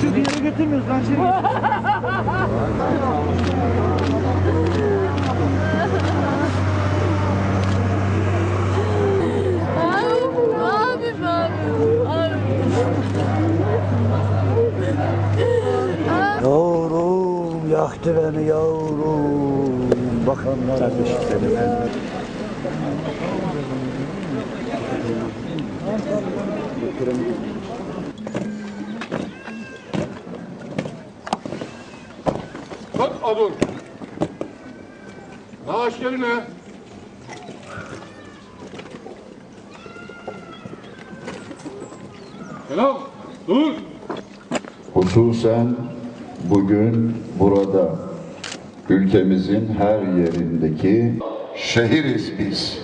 Çünkü yere götürmüyoruz. Ben şey Abi, abi, abi. Yavrum yaktı beni yavrum. Bakanlar. Kardeşim Kalk adur. Naaş yerine. Selam. Dur. Hususen bugün burada ülkemizin her yerindeki şehiriz biz.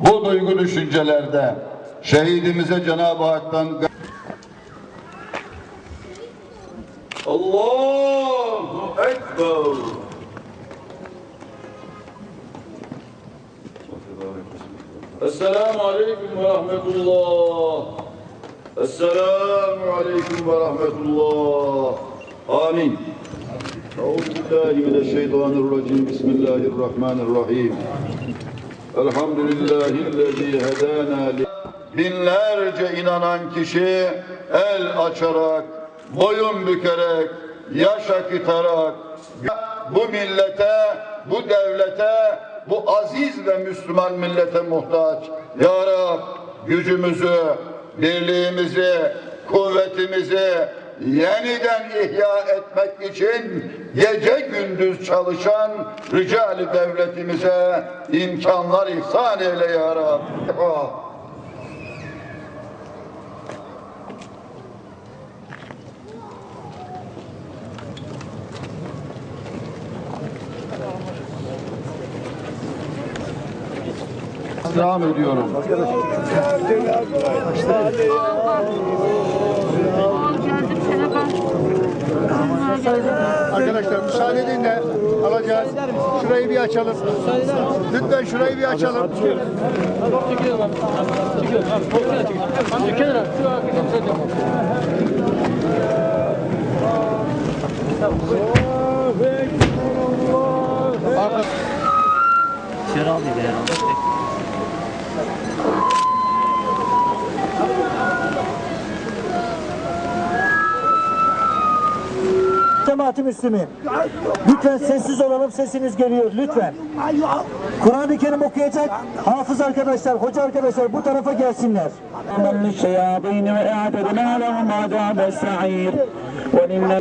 Bu duygu düşüncelerde şehidimize Cenab-ı Hak'tan Allahu Ekber. Esselamu Aleyküm ve Rahmetullah. Esselamu Aleyküm ve Rahmetullah. Amin. Euzubillahimineşşeytanirracim. Bismillahirrahmanirrahim. Elhamdülillahillezî hedâna li... Binlerce inanan kişi el açarak, boyun bükerek, yaş akıtarak bu millete, bu devlete, bu aziz ve Müslüman millete muhtaç. Ya Rab gücümüzü, birliğimizi, kuvvetimizi yeniden ihya etmek için gece gündüz çalışan ricali devletimize imkanlar ihsan eyle ya Rab. Ah. Devam ediyorum. Arkadaşlar müsaade edin de alacağız. Şurayı bir açalım. Lütfen şurayı bir açalım. Cemaati Müslümin. Lütfen sessiz olalım. Sesiniz geliyor. Lütfen. Kur'an-ı Kerim okuyacak. Hafız arkadaşlar, hoca arkadaşlar bu tarafa gelsinler. من الشياطين وأعتدنا لهم عذاب السعير ولله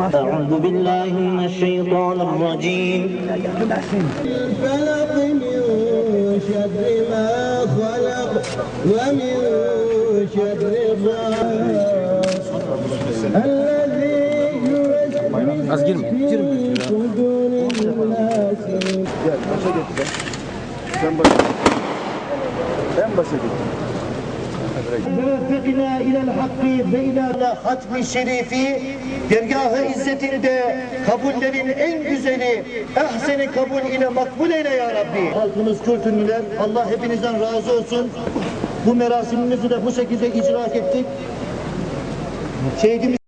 أعوذ بالله من الشيطان الرجيم فلق من شر ما خلق ومن شر الذي يوسوس في صدور الناس başa. Ben başa. Veffikna ilel hakki ve ilâ hatmi şerifi dergâh-ı izzetinde kabullerin en güzeli ehseni kabul ile makbul eyle ya Rabbi. Halkımız kültürlüler. Allah hepinizden razı olsun. Bu merasimimizi de bu şekilde icra ettik. Şehidimiz